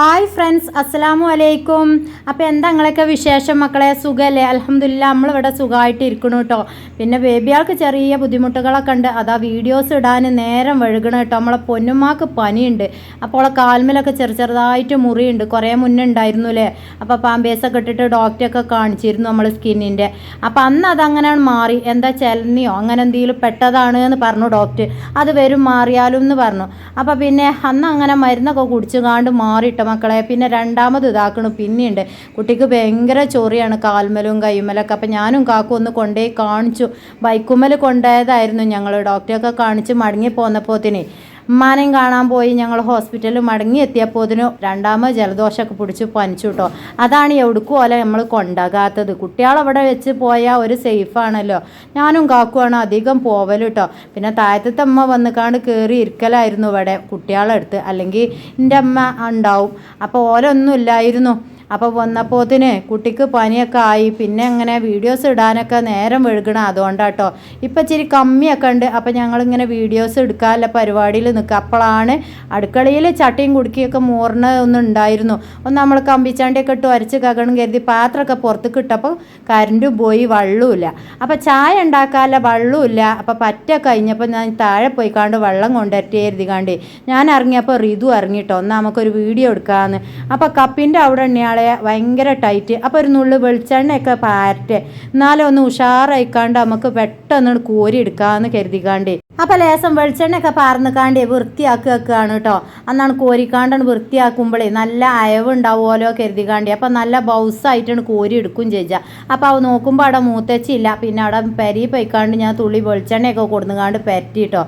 Hi friends അസ്സലാമു അലൈക്കും അപ്പോൾ എന്താ നിങ്ങളൊക്കെ വിശേഷം മക്കളെ? സുഖമല്ലേ അലഹമില്ല നമ്മളിവിടെ സുഖമായിട്ട് ഇരിക്കണം കേട്ടോ പിന്നെ ബേബിയാൾക്ക് ചെറിയ ബുദ്ധിമുട്ടുകളൊക്കെ ഉണ്ട്. അതാ വീഡിയോസ് ഇടാൻ നേരം വഴുകണം കേട്ടോ നമ്മളെ പൊന്നുമാക്ക് പനിയുണ്ട്. അപ്പോൾ കാൽമലൊക്കെ ചെറു ചെറുതായിട്ട് മുറിയുണ്ട്. കുറേ മുന്നേ ഉണ്ടായിരുന്നു അല്ലേ അപ്പോൾ പാമ്പേസൊക്കെ ഇട്ടിട്ട് ഡോക്ടറൊക്കെ കാണിച്ചിരുന്നു നമ്മൾ സ്കിന്നിന്റെ അപ്പോൾ അന്ന് അതങ്ങനെയാണ് മാറി. എന്താ ചെലനിയോ അങ്ങനെ എന്തെങ്കിലും പെട്ടതാണ് എന്ന് പറഞ്ഞു ഡോക്ടർ അത് വരും മാറിയാലും എന്ന് പറഞ്ഞു. അപ്പോൾ പിന്നെ അന്ന് അങ്ങനെ മരുന്നൊക്കെ കുടിച്ചു കാണ്ട് മാറിയിട്ട മക്കളെ. പിന്നെ രണ്ടാമത് ഇതാക്കണം. പിന്നെയുണ്ട്. കുട്ടിക്ക് ഭയങ്കര ചൊറിയാണ്. കാൽമലും കൈമലൊക്കെ. അപ്പം ഞാനും കാക്കും ഒന്ന് കൊണ്ടുപോയി കാണിച്ചു. ബൈക്കുമ്മൽ കൊണ്ടുപോയതായിരുന്നു ഞങ്ങൾ ഡോക്ടറെയൊക്കെ കാണിച്ച് മടങ്ങി പോന്നപ്പോത്തിന്. ഉമ്മാനെയും കാണാൻ പോയി. ഞങ്ങൾ ഹോസ്പിറ്റലിൽ മടങ്ങി എത്തിയപ്പോൾ അതിന് രണ്ടാമത് ജലദോഷമൊക്കെ പിടിച്ച് പനിച്ചു കേട്ടോ അതാണ് എവിടേക്കും പോലെ നമ്മൾ കൊണ്ടാകാത്തത്. കുട്ടികളവിടെ വെച്ച് പോയാൽ ഒരു സേഫാണല്ലോ ഞാനും കാക്കുവാണ് അധികം പോവൽ കേട്ടോ പിന്നെ താഴത്തെ അമ്മ വന്നിക്കാണ്ട് കയറി ഇരിക്കലായിരുന്നു ഇവിടെ കുട്ടികളെടുത്ത് അല്ലെങ്കിൽ എന്റെ അമ്മ ഉണ്ടാവും. അപ്പോൾ ഓലൊന്നും ഇല്ലായിരുന്നു. അപ്പോൾ വന്നപ്പോത്തിന് കുട്ടിക്ക് പനിയൊക്കെ ആയി പിന്നെ അങ്ങനെ വീഡിയോസ് ഇടാനൊക്കെ നേരം വെഴുകണം അതുകൊണ്ടാട്ടോ. ഇപ്പം ഇച്ചിരി കമ്മിയൊക്കെ ഉണ്ട് അപ്പം ഞങ്ങളിങ്ങനെ വീഡിയോസ് എടുക്കാനുള്ള പരിപാടിയിൽ നിൽക്കുക. അപ്പോഴാണ് അടുക്കളയിൽ ചട്ടിയും കുടുക്കിയൊക്കെ മൂറിന് ഒന്നും ഉണ്ടായിരുന്നു. ഒന്ന് നമ്മൾ കമ്പിച്ചാണ്ടിയൊക്കെ ഇട്ട് അരച്ച് കകണം കരുതി പാത്രമൊക്കെ പുറത്ത് ഇട്ടപ്പോൾ കരണ്ട് പോയി വെള്ളമില്ല അപ്പോൾ ചായ ഉണ്ടാക്കാനുള്ള വെള്ളമില്ല അപ്പോൾ പറ്റ കഴിഞ്ഞപ്പോൾ ഞാൻ താഴെ പോയി കാണ്ട് വെള്ളം കൊണ്ടുവരട്ടി കണ്ടേ. ഞാൻ ഇറങ്ങിയപ്പോൾ റിതു ഇറങ്ങിയിട്ടോ ഒന്ന് നമുക്കൊരു വീഡിയോ എടുക്കാമെന്ന് അപ്പോൾ കപ്പിന്റെ അവിടെ എണ്ണയാളെ ഭയങ്കര ടൈറ്റ് അപ്പോൾ ഒരു നുള്ളു വെളിച്ചെണ്ണയൊക്കെ പാരട്ടെ. എന്നാലും ഒന്ന് ഉഷാറായിക്കാണ്ട് നമുക്ക് പെട്ടെന്ന് കോരി എടുക്കാമെന്ന് കരുതിക്കാണ്ട്. അപ്പോൾ ലേസം വെളിച്ചെണ്ണയൊക്കെ പാർന്നിക്കാണ്ട് വൃത്തിയാക്കുകയാണ് കേട്ടോ. അന്നാണ് കോരിക്കാണ്ടാണ് വൃത്തിയാക്കുമ്പോഴേ നല്ല അയവുണ്ടാവുമല്ലോ കരുതിക്കാണ്ടി. അപ്പോൾ നല്ല ബൗസായിട്ടാണ് കോരി എടുക്കും ചേച്ചാ അപ്പോൾ അവ നോക്കുമ്പോൾ അവിടെ മൂത്തച്ചില്ല പിന്നെ അവിടെ പെരി പൊയ്ക്കാണ്ട് ഞാൻ തുള്ളി വെളിച്ചെണ്ണയൊക്കെ കൊടുന്നുകാണ്ട് പരട്ടിട്ടോ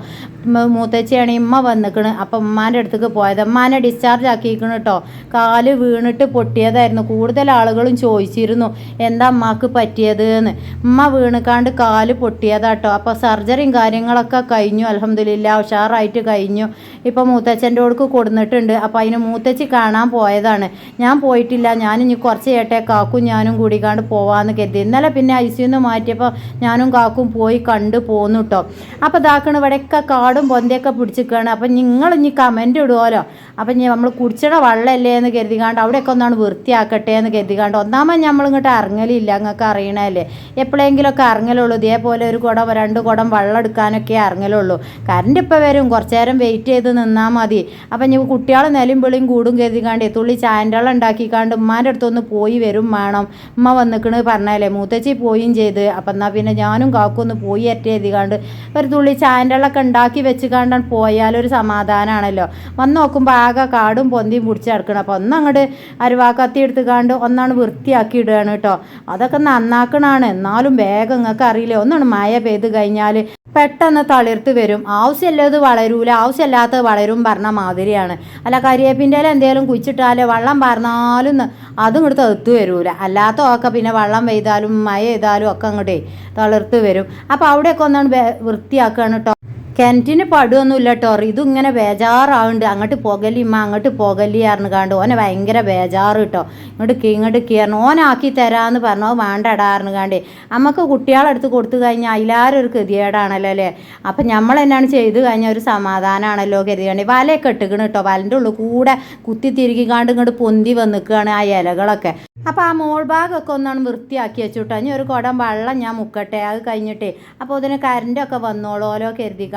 മൂത്തച്ചിയാണ് ഇമ്മ വന്നിക്കണ്. അപ്പം ഉമ്മാന്റെ അടുത്തേക്ക് പോയത്. ഉമ്മാനെ ഡിസ്ചാർജ് ആക്കിയിരിക്കണം കേട്ടോ. കാൽ വീണിട്ട് പൊട്ടിയതായിരുന്നു. കൂടുതൽ ആളുകളും ചോദിച്ചിരുന്നു എന്താ അമ്മയ്ക്ക് പറ്റിയത് എന്ന് ഉമ്മ വീണിക്കാണ്ട് കാൽ പൊട്ടിയതാട്ടോ അപ്പോൾ സർജറിയും കാര്യങ്ങളൊക്കെ കഴിഞ്ഞു അലഹമില്ല ഉഷാറായിട്ട് കഴിഞ്ഞു. ഇപ്പോൾ മൂത്തച്ഛന്റെ അടുക്ക് കൊടുന്നിട്ടുണ്ട്. അപ്പോൾ അതിന് മൂത്തച്ചി കാണാൻ പോയതാണ്. ഞാൻ പോയിട്ടില്ല. ഞാൻ ഇനി കുറച്ച് ചേട്ടെ കാക്കും ഞാനും കൂടി കൂടിക്കാണ്ട് പോവാന്ന് കരുതി. ഇന്നലെ പിന്നെ ഐ സിന്ന് മാറ്റിയപ്പോൾ ഞാനും കാക്കും പോയി കണ്ട് പോന്നു കേട്ടോ അപ്പോൾ ഇതാക്കണ ഇവിടെയൊക്കെ കാടും പൊന്തയൊക്കെ പിടിച്ചിരിക്കുകയാണ് അപ്പം നിങ്ങൾ ഇനി കമന്റ് ഇടുമല്ലോ അപ്പം ഇനി നമ്മൾ കുടിച്ചിട വെള്ളമല്ലേ എന്ന് കരുതികാണ്ട് അവിടെയൊക്കെ ഒന്നാണ് വൃത്തിയാക്കട്ടെ എന്ന് കരുതികാണ്ട് ഒന്നാമത് നമ്മൾ ഇങ്ങോട്ട് ഇറങ്ങലില്ല നിങ്ങൾക്ക് അറിയണല്ലേ? എപ്പോഴെങ്കിലുമൊക്കെ ഇറങ്ങലുള്ളൂ ഇതേപോലെ ഒരു കുടം രണ്ട് കുടം വെള്ളം എടുക്കാനൊക്കെ ഇറങ്ങലുള്ളൂ കറണ്ട് ഇപ്പോൾ വരും. കുറച്ച് നേരം വെയിറ്റ് ചെയ്ത് നിന്നാൽ മതി. അപ്പം ഇനി കുട്ടികൾ നിലയും വെളിയും കൂടും കരുതിക്കാണ്ട് തുള്ളി ചായന്റെ വെള്ളം ഉണ്ടാക്കിക്കാണ്ട് ഉമ്മാന്റെ അടുത്തൊന്ന് പോയി വരും വേണം. ഉമ്മ വന്നിക്കണ് പറഞ്ഞാലേ മൂത്തച്ചി പോയും ചെയ്ത്. അപ്പം എന്നാൽ പിന്നെ ഞാനും കാക്കൊന്ന് പോയി അറ്റ എഴുതിക്കാണ്ട് ഒരു തുള്ളി ചായന്റെ വെള്ളമൊക്കെ ഉണ്ടാക്കി വെച്ച് കണ്ടാണ് പോയാലൊരു സമാധാനമാണല്ലോ വന്ന് നോക്കുമ്പോൾ ആകെ കാടും പൊന്തിയും പിടിച്ച് കിടക്കണം. അപ്പോൾ ഒന്നങ്ങോട്ട് അരുവാക്കത്തി എടുത്തുകാണ്ട് ഒന്നാണ് വൃത്തിയാക്കി ഇടുകയാണ് കേട്ടോ. അതൊക്കെ നന്നാക്കണാണ്. എന്നാലും വേഗം നിങ്ങൾക്ക് അറിയില്ലേ? ഒന്നാണ് മഴ പെയ്ത് കഴിഞ്ഞാൽ പെട്ടെന്ന് തളിർത്ത് വരും. ആവശ്യമില്ലത് വളരൂല ആവശ്യമില്ലാത്തത് വളരും പറഞ്ഞ മാതിരിയാണ്. അല്ല കരിയേപ്പിന്റെ എന്തെങ്കിലും കുഴിച്ചിട്ടാൽ വെള്ളം പറഞ്ഞാലും അതും ഇങ്ങോട്ട് തെത്ത് വരൂല. അല്ലാത്ത ഒക്കെ പിന്നെ വെള്ളം പെയ്താലും മഴ ചെയ്താലും ഒക്കെ അങ്ങോട്ടേ തളിർത്ത് വരും. അപ്പോൾ അവിടെയൊക്കെ ഒന്നാണ് വൃത്തിയാക്കുകയാണ് കേട്ടോ കിണറ്റിന് പടുവൊന്നുമില്ല കേട്ടോ ഇതും ഇങ്ങനെ ബേജാറാവുന്നുണ്ട് അങ്ങോട്ട് പോകലി ഇമ്മ അങ്ങോട്ട് പോകലി പറഞ്ഞു കണ്ട് ഓനെ ഭയങ്കര ബേജാറ് കേട്ടോ ഇങ്ങോട്ട് കീ ഇങ്ങോട്ട് കീറണം ഓനാക്കി തരാമെന്ന് പറഞ്ഞു വേണ്ടടാ പറഞ്ഞു കാണ്ടേ. നമുക്ക് കുട്ടികളെടുത്ത് കൊടുത്തു കഴിഞ്ഞാൽ അതിലാരും ഒരു കൃതിയേടാണല്ലോ അല്ലേ? അപ്പം നമ്മൾ എന്നാണ് ചെയ്ത് കഴിഞ്ഞാൽ ഒരു സമാധാനമാണല്ലോ കരുതിയാണ്ട് വലയൊക്കെ ഇട്ടുകണ് കേട്ടോ വലന്റെ ഉള്ളിൽ കൂടെ കുത്തി തിരികി കാണ്ട് ഇങ്ങോട്ട് പൊന്തി വന്ന് നിൽക്കുകയാണ് ആ ഇലകളൊക്കെ. അപ്പോൾ ആ മോൾ ഭാഗമൊക്കെ ഒന്നാണ് വൃത്തിയാക്കി വെച്ചു കേട്ടോ ഇനി ഒരു കുടം വെള്ളം ഞാൻ മുക്കട്ടെ. അത് കഴിഞ്ഞിട്ടേ. അപ്പോൾ ഇതിന് കരണ്ടൊക്കെ വന്നോളോലോ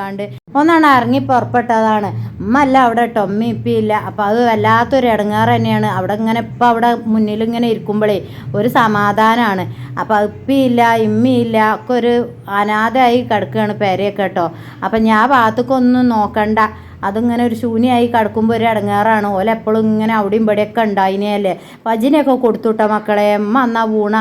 കരുതിക്കാണ്ട് ഒന്നാണ് ഇറങ്ങി പുറപ്പെട്ടതാണ്. ഉമ്മ അല്ല അവിടെ ടൊമ്മി ഇപ്പം ഇല്ല. അപ്പം അത് വല്ലാത്തൊരു ഇടങ്ങാറ് തന്നെയാണ്. അവിടെ ഇങ്ങനെ ഇപ്പം അവിടെ മുന്നിൽ ഇങ്ങനെ ഇരിക്കുമ്പോഴേ ഒരു സമാധാനമാണ് അപ്പോൾ ഇപ്പിയില്ല ഇമ്മിയില്ല ഒക്കെ ഒരു അനാഥയായി കിടക്കുകയാണ് പേരെയൊക്കെ കേട്ടോ. അപ്പം ഞാൻ ഭാഗത്തേക്കൊന്നും നോക്കണ്ട. അതിങ്ങനെ ഒരു ശൂന്യമായി കിടക്കുമ്പോൾ ഒരു ഇടങ്ങാറാണ്. ഓല എപ്പോഴും ഇങ്ങനെ അവിടെയും ഇവിടെയൊക്കെ ഉണ്ടായിനെയല്ലേ. പജിനെയൊക്കെ കൊടുത്തുട്ട മക്കളെ? അമ്മ എന്നാ വീണ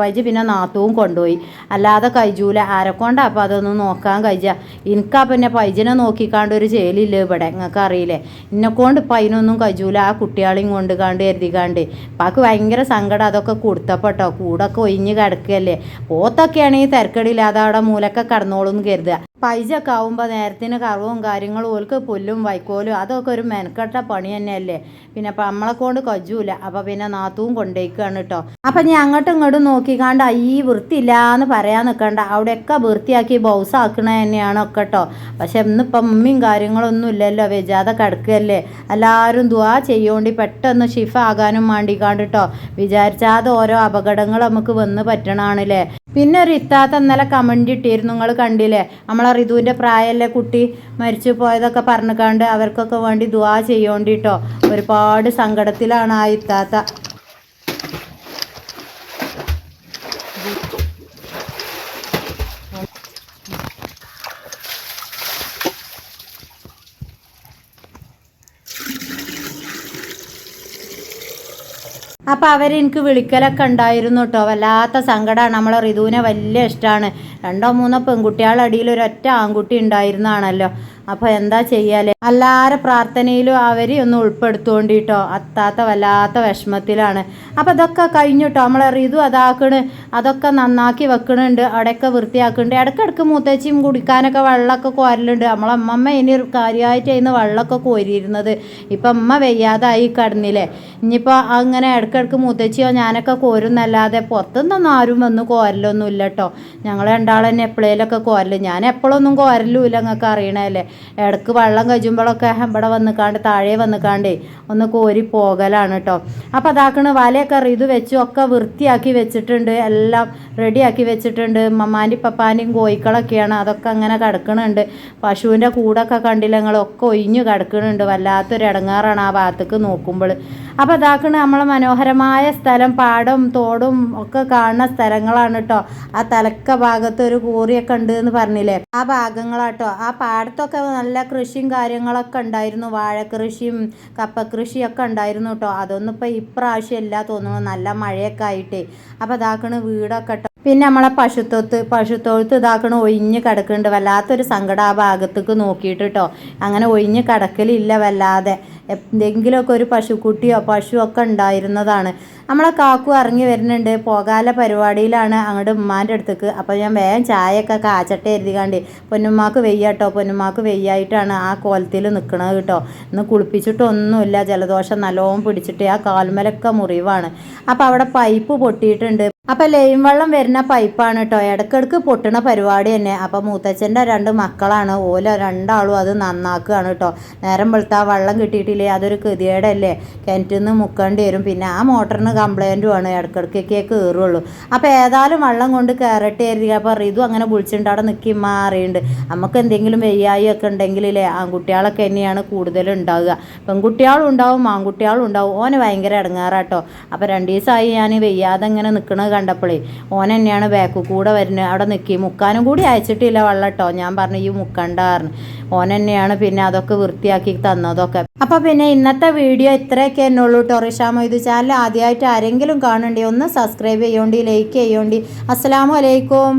പജി പിന്നെ നാത്തവും കൊണ്ടുപോയി. അല്ലാതെ കഴിച്ചൂല ആരെക്കൊണ്ടാ അപ്പം അതൊന്നും നോക്കാൻ കഴിച്ച എനിക്കാ പിന്നെ പൈജിനെ നോക്കിക്കാണ്ട് ഒരു ചേലില്ല ഇവിടെ? നിങ്ങൾക്ക് അറിയില്ലേ? എന്നെക്കൊണ്ട് ഇപ്പം അതിനൊന്നും കഴിച്ചൂല ആ കുട്ടികളെയും കൊണ്ട് കാണ്ട് കരുതിക്കാണ്ട്. പാക്ക് ഭയങ്കര സങ്കടം. അതൊക്കെ കൊടുത്തപ്പെട്ടോ? കൂടൊക്കെ ഒഴിഞ്ഞ് കിടക്കുകയല്ലേ പോത്തൊക്കെയാണെങ്കിൽ തിരക്കടില്ലാതെ അവിടെ മൂലൊക്കെ കടന്നോളൂ കരുതുക. പൈസയൊക്കെ ആവുമ്പോൾ നേരത്തിന് കറവും കാര്യങ്ങളും ഓൽക്ക് പുല്ലും വൈക്കോലും അതൊക്കെ ഒരു മെനക്കെട്ട പണി തന്നെയല്ലേ. പിന്നെ അപ്പം നമ്മളെ കൊണ്ട് കൊജൂല. അപ്പം പിന്നെ നാത്തവും കൊണ്ടേക്കാണ് കേട്ടോ അപ്പം ഞാൻ അങ്ങോട്ടും ഇങ്ങോട്ടും നോക്കിക്കാണ്ട് ഈ വൃത്തിയില്ല എന്ന് പറയാൻ നിൽക്കണ്ട അവിടെയൊക്കെ വൃത്തിയാക്കി ബൗസ് ആക്കണ തന്നെയാണ് ഒക്കെ കേട്ടോ പക്ഷെ ഇന്നിപ്പം ഉമ്മയും കാര്യങ്ങളൊന്നും ഇല്ലല്ലോ. വിജാത കിടക്കുകയല്ലേ എല്ലാവരും ദുവാ ചെയ്യോണ്ടി പെട്ടെന്ന് ഷിഫ ആകാനും വേണ്ടിക്കാണ്ട് കേട്ടോ വിചാരിച്ചാതെ ഓരോ അപകടങ്ങൾ നമുക്ക് വന്ന് പറ്റണാണല്ലേ. പിന്നെ ഒരു ഇത്താത്ത ഇന്നലെ കമന്റ് ഇട്ടിരുന്നു. നിങ്ങൾ കണ്ടില്ലേ? നമ്മളെ റിതുവിന്റെ പ്രായമല്ലേ കുട്ടി മരിച്ചു പോയതൊക്കെ പറഞ്ഞുകൊണ്ട് അവർക്കൊക്കെ വേണ്ടി ദുവാ ചെയ്യോണ്ടിട്ടോ. ഒരുപാട് സങ്കടത്തിലാണ് ആ ഇത്താത്ത. അപ്പോൾ അവരെനിക്ക് വിളിക്കലൊക്കെ ഉണ്ടായിരുന്നു കേട്ടോ വല്ലാത്ത സങ്കടമാണ് നമ്മളെ റിതുവിനെ വലിയ ഇഷ്ടമാണ് രണ്ടോ മൂന്നോ പെൺകുട്ടികളുടെ അടിയിൽ ഒരൊറ്റ ആൺകുട്ടി ഉണ്ടായിരുന്നാണല്ലോ. അപ്പോൾ എന്താ ചെയ്യാലേ? എല്ലാവരുടെ പ്രാർത്ഥനയിലും അവരെ ഒന്ന് ഉൾപ്പെടുത്തുകൊണ്ടിട്ടോ അത്താത്ത വല്ലാത്ത വിഷമത്തിലാണ്. അപ്പോൾ ഇതൊക്കെ കഴിഞ്ഞിട്ടോ? നമ്മളെ റിതു അതാക്കണ് അതൊക്കെ നന്നാക്കി വെക്കണുണ്ട് അവിടെയൊക്കെ വൃത്തിയാക്കുന്നുണ്ട് ഇടയ്ക്കിടയ്ക്ക് മൂത്തച്ചിയും കുടിക്കാനൊക്കെ വെള്ളമൊക്കെ കോരലുണ്ട്. നമ്മളെ അമ്മമ്മ ഇനി കാര്യമായിട്ട് അതിന് വെള്ളമൊക്കെ കോരിയിരുന്നത്. ഇപ്പം അമ്മ വെയ്യാതായി കടന്നില്ലേ. ഇനിയിപ്പോൾ അങ്ങനെ ഇടയ്ക്കിടയ്ക്ക് മൂത്തച്ചിയോ ഞാനൊക്കെ കോരുന്നല്ലാതെ പുറത്തുനിന്നൊന്നും ആരും വന്ന് കോരലൊന്നും ഇല്ല കേട്ടോ. ഞങ്ങൾ രണ്ടാളെന്നെ എപ്പോഴേലൊക്കെ കോരൽ. ഞാൻ എപ്പോഴൊന്നും കോരലുമില്ല നിങ്ങൾക്ക് അറിയണല്ലേ ഇടയ്ക്ക് വെള്ളം കഴിയുമ്പോഴൊക്കെ ഇവിടെ വന്നിക്കാണ്ട് താഴെ വന്നിക്കാണ്ടേ ഒന്ന് കോരി പോകലാണ് കേട്ടോ അപ്പോൾ അതാക്കണ് വലയൊക്കെ ഇത് വെച്ച് ഒക്കെ വൃത്തിയാക്കി വെച്ചിട്ടുണ്ട് എല്ലാം റെഡിയാക്കി വെച്ചിട്ടുണ്ട്. മമ്മാന്റെയും പപ്പാന്റെയും കോയിക്കളൊക്കെയാണ് അതൊക്കെ അങ്ങനെ കിടക്കണുണ്ട്. പശുവിന്റെ കൂടൊക്കെ കണ്ടില്ലങ്ങളൊക്കെ ഒഴിഞ്ഞു കിടക്കണുണ്ട് വല്ലാത്തൊരു ഇടങ്ങാറാണ് ആ ഭാഗത്തേക്ക് നോക്കുമ്പോൾ അപ്പോൾ അതാക്കണ് നമ്മളെ മനോഹരമായ സ്ഥലം പാടും തോടും ഒക്കെ കാണുന്ന സ്ഥലങ്ങളാണ് കേട്ടോ ആ തലക്ക ഭാഗത്ത് ഒരു കൂറിയൊക്കെ ഉണ്ട് എന്ന് പറഞ്ഞില്ലേ? ആ ഭാഗങ്ങളാട്ടോ ആ പാടത്തൊക്കെ നല്ല കൃഷിയും കാര്യങ്ങളൊക്കെ ഉണ്ടായിരുന്നു. വാഴക്കൃഷിയും കപ്പക്കൃഷിയൊക്കെ ഉണ്ടായിരുന്നു കേട്ടോ. അതൊന്നും ഇപ്പോൾ ഇപ്രാവശ്യം ഇല്ല തോന്നുന്നു. നല്ല മഴയൊക്കെ ആയിട്ടേ. അപ്പോൾ അതാക്കണ് വീടൊക്കെ പിന്നെ നമ്മളെ പശുത്തൊത്ത് പശുത്തൊഴുത്ത് ഇതാക്കണ ഒഴിഞ്ഞ് കിടക്കുന്നുണ്ട്. വല്ലാത്തൊരു സങ്കടം ആ ഭാഗത്തേക്ക് നോക്കിയിട്ട് കേട്ടോ അങ്ങനെ ഒഴിഞ്ഞ് കിടക്കലില്ല വല്ലാതെ. എന്തെങ്കിലുമൊക്കെ ഒരു പശുക്കുട്ടിയോ പശുവോ ഒക്കെ ഉണ്ടായിരുന്നതാണ്. നമ്മളെ കാക്കു ഇറങ്ങി വരുന്നുണ്ട്. പോകാല പരിപാടിയിലാണ് അങ്ങോട്ട് ഉമ്മാന്റെ അടുത്തേക്ക്. അപ്പോൾ ഞാൻ വേഗം ചായയൊക്കെ കാച്ചട്ടെ എഴുതികാണ്ട് പൊന്നുമ്മാക്ക് വെയ്യാട്ടോ പൊന്നുമ്മാക്ക് വെയ്യായിട്ടാണ് ആ കോലത്തിൽ നിൽക്കണത് കേട്ടോ ഇന്ന് കുളിപ്പിച്ചിട്ടൊന്നുമില്ല. ജലദോഷം നല്ലോണം പിടിച്ചിട്ട് ആ കാൽമലൊക്കെ മുറിവാണ്. അപ്പോൾ അവിടെ പൈപ്പ് പൊട്ടിയിട്ടുണ്ട്. അപ്പോൾ ലൈൻ വെള്ളം വരുന്ന പൈപ്പാണ് കേട്ടോ ഇടയ്ക്കിടയ്ക്ക് പൊട്ടണ പരിപാടി തന്നെ. അപ്പൊ മൂത്തച്ഛന്റെ രണ്ട് മക്കളാണ്. ഓല രണ്ടാളും അത് നന്നാക്കുകയാണ് കേട്ടോ നേരം വെളുത്താ വെള്ളം കിട്ടിയിട്ടില്ലേ? അതൊരു കൃതിയേടല്ലേ കിണറ്റിൽ നിന്ന് മുക്കേണ്ടി വരും. പിന്നെ ആ മോട്ടറിന് കംപ്ലൈന്റും ആണ്. ഇടയ്ക്കിടയ്ക്കൊക്കെ കയറുള്ളൂ അപ്പോൾ ഏതായാലും വെള്ളം കൊണ്ട് കയറട്ടെ ആയിരിക്കും അപ്പോൾ റിതു അങ്ങനെ വിളിച്ചിട്ടുണ്ട്. അവിടെ നിൽക്കി മാറിയുണ്ട് നമുക്ക് എന്തെങ്കിലും വെയ്യായി ഒക്കെ ഉണ്ടെങ്കിലേ ആൺകുട്ടികളൊക്കെ തന്നെയാണ് കൂടുതലും ഉണ്ടാവുക. പെൺകുട്ടികളും ഉണ്ടാവും ആൺകുട്ടികളും ഉണ്ടാവും. ഓന് ഭയങ്കര ഇടങ്ങാറാട്ടോ അപ്പോൾ രണ്ട് ദിവസമായി ഞാൻ വെയ്യാതെ ഇങ്ങനെ നിൽക്കണത് കണ്ടപ്പോഴേ ഓൻ തന്നെയാണ് ബാക്ക് കൂടെ വരുന്നത്. അവിടെ നിൽക്കി മുക്കാനും കൂടി അയച്ചിട്ടില്ല വെള്ളം കേട്ടോ ഞാൻ പറഞ്ഞു ഈ മുക്കണ്ടായിരുന്നു ഓൻ തന്നെയാണ് പിന്നെ അതൊക്കെ വൃത്തിയാക്കി തന്നതൊക്കെ. അപ്പോൾ പിന്നെ ഇന്നത്തെ വീഡിയോ ഇത്രയൊക്കെ എന്നുള്ളൂ ടൊറിഷാമോ ഇത് ചാനൽ ആദ്യമായിട്ട് ആരെങ്കിലും കാണണ്ടേ ഒന്ന് സബ്സ്ക്രൈബ് ചെയ്യോണ്ടി ലൈക്ക് ചെയ്യോണ്ടി. അസ്സലാമു അലൈക്കും.